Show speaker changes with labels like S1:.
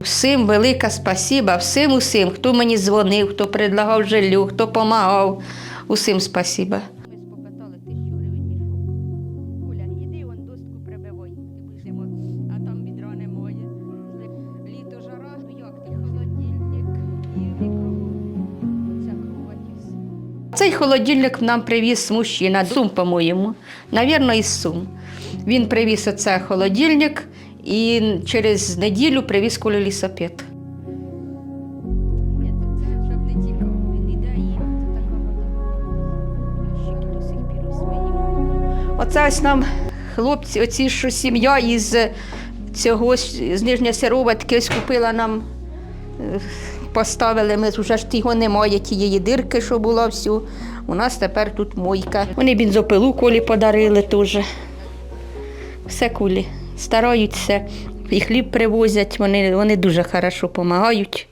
S1: Всім велике спасіба, всім усім, хто мені дзвонив, хто предлагав жилю, хто допомагав. Усім спасіба. Цей холодильник нам привіз мужчина, Сум, по-моєму, навірно, із Сум. Він привіз оце холодильник і через неділю привіз лісопед.
S2: Їмо.
S1: Оце ось нам хлопці, оці що сім'я із цього ж- з Нижньої Сироватки ось купила нам, е, поставили. Ми вже ж його немає, тієї дирки, що була всю. У нас тепер тут мойка. Вони бензопилу колі подарили теж. Все кулі. Стараються, і хліб привозять, вони, вони дуже хорошо допомагають.